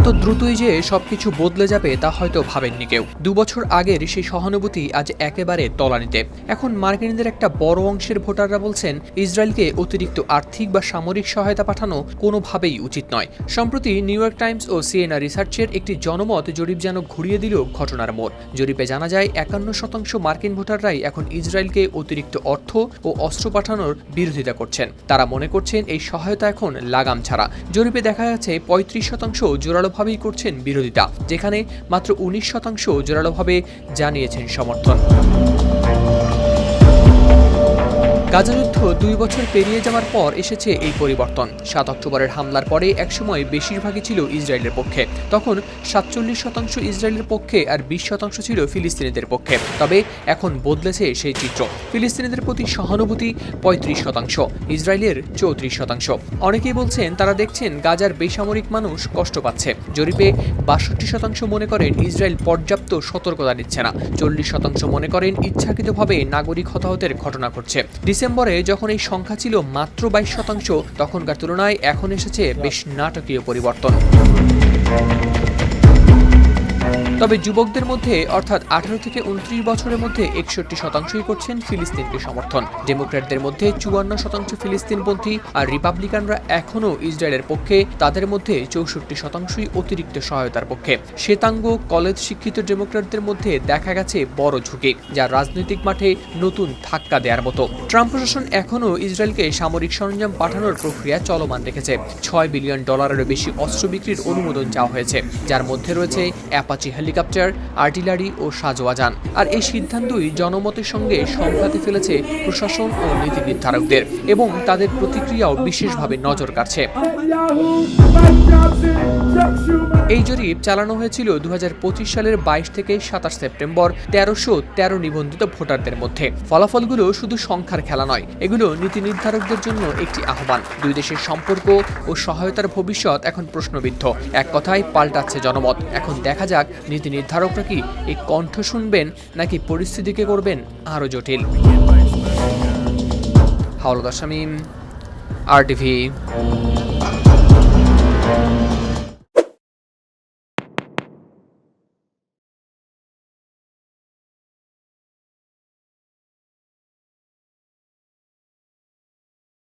এত দ্রুতই যে সবকিছু বদলে যাবে তা হয়তো ভাবেননি কেউ। দু বছর আগের সেই সহানুভূতি আজ একেবারে তলানিতে। এখন মার্কিনদের একটা বড় অংশের ভোটাররা বলছেন, ইসরায়েলকে অতিরিক্ত আর্থিক বা সামরিক সহায়তা পাঠানো কোনোভাবেই উচিত নয়। সম্প্রতি নিউ ইয়র্ক টাইমস ও সিএনআর রিসার্চের একটি জনমত জরিপ যেন ঘুরিয়ে দিল ঘটনার মোড়। জরিপে জানা যায়, একান্ন শতাংশ মার্কিন ভোটাররাই এখন ইসরায়েলকে অতিরিক্ত অর্থ ও অস্ত্র পাঠানোর বিরোধিতা করছেন। তারা মনে করছেন, এই সহায়তা এখন লাগাম ছাড়া। জরিপে দেখা যাচ্ছে, পঁয়ত্রিশ শতাংশ জোরালোভাবেই করছেন বিরোধিতা যেখানে মাত্র উনিশ শতাংশ জোরালোভাবে জানিয়েছেন সমর্থন গাজা যুদ্ধ দুই বছর পেরিয়ে যাওয়ার পর এসেছে এই পরিবর্তন। সাত অক্টোবরের হামলার পরে একসময় বেশিরভাগই ছিল ইসরায়েলের পক্ষে। তখন সাতচল্লিশ শতাংশ ইসরায়েলের পক্ষে আর বিশ শতাংশ ছিল ফিলিস্তিনিদের পক্ষে। তবে এখন বদলেছে সেই চিত্র। ফিলিস্তিনিদের প্রতি সহানুভূতি পঁয়ত্রিশ শতাংশ, ইসরায়েলের চৌত্রিশ শতাংশ। অনেকেই বলছেন তারা দেখছেন গাজার বেসামরিক মানুষ কষ্ট পাচ্ছে। জরিপে বাষট্টি শতাংশ মনে করেন ইসরায়েল পর্যাপ্ত সতর্কতা নিচ্ছে না। চল্লিশ শতাংশ মনে করেন ইচ্ছাকৃতভাবে নাগরিক হতাহতের ঘটনা ঘটছে। ডিসেম্বরে যখন এই সংখ্যা ছিল মাত্র বাইশ শতাংশ, তখনকার তুলনায় এখন এসেছে বেশ নাটকীয় পরিবর্তন। তবে যুবকদের মধ্যে, অর্থাৎ আঠারো থেকে উনত্রিশ বছরের মধ্যে একষট্টি শতাংশই করছেন ফিলিস্তিনকে সমর্থন। ডেমোক্র্যাটদের মধ্যে চুয়ান্ন শতাংশ ফিলিস্তিনপন্থী আর রিপাবলিকানরা এখনও ইসরায়েলের পক্ষে, তাদের মধ্যে চৌষট্টি শতাংশই অতিরিক্ত সহায়তার পক্ষে। শ্বেতাঙ্গ কলেজ শিক্ষিত ডেমোক্র্যাটদের মধ্যে দেখা গেছে বড় ঝুঁকি, যা রাজনৈতিক মাঠে নতুন ধাক্কা দেওয়ার মতো। ট্রাম্প প্রশাসন এখনও ইসরায়েলকে সামরিক সরঞ্জাম পাঠানোর প্রক্রিয়া চলমান রেখেছে। ছয় বিলিয়ন ডলারেরও বেশি অস্ত্র বিক্রির অনুমোদন চাওয়া হয়েছে, যার মধ্যে রয়েছে অ্যাপাচি হেলিকপ্টার, আর্টিলারি ও সাজোয়া যান। আর এই সিদ্ধান্তই জনমতের সঙ্গে সংঘাতে ফেলেছে প্রশাসন ও নীতি নির্ধারকদের এবং তাদের প্রতিক্রিয়াও বিশেষভাবে নজর কাটছে এই জরিপ চালানো হয়েছিল দু হাজার পঁচিশ সালের বাইশ থেকে সাতাশ সেপ্টেম্বর, তেরোশো তেরো নিবন্ধিত ভোটারদের মধ্যে। ফলাফলগুলো শুধু সংখ্যার খেলা নয়, এগুলো নীতি নির্ধারকদের জন্য একটি আহ্বান। দুই দেশের সম্পর্ক ও সহায়তার ভবিষ্যৎ এখন প্রশ্নবিদ্ধ। এক কথায়, পাল্টাচ্ছে জনমত। এখন দেখা যাক, নীতি নির্ধারকরা কি এই কণ্ঠ শুনবেন নাকি পরিস্থিতিকে করবেন আরও জটিল। হাওলাদার শামীম আর টিভি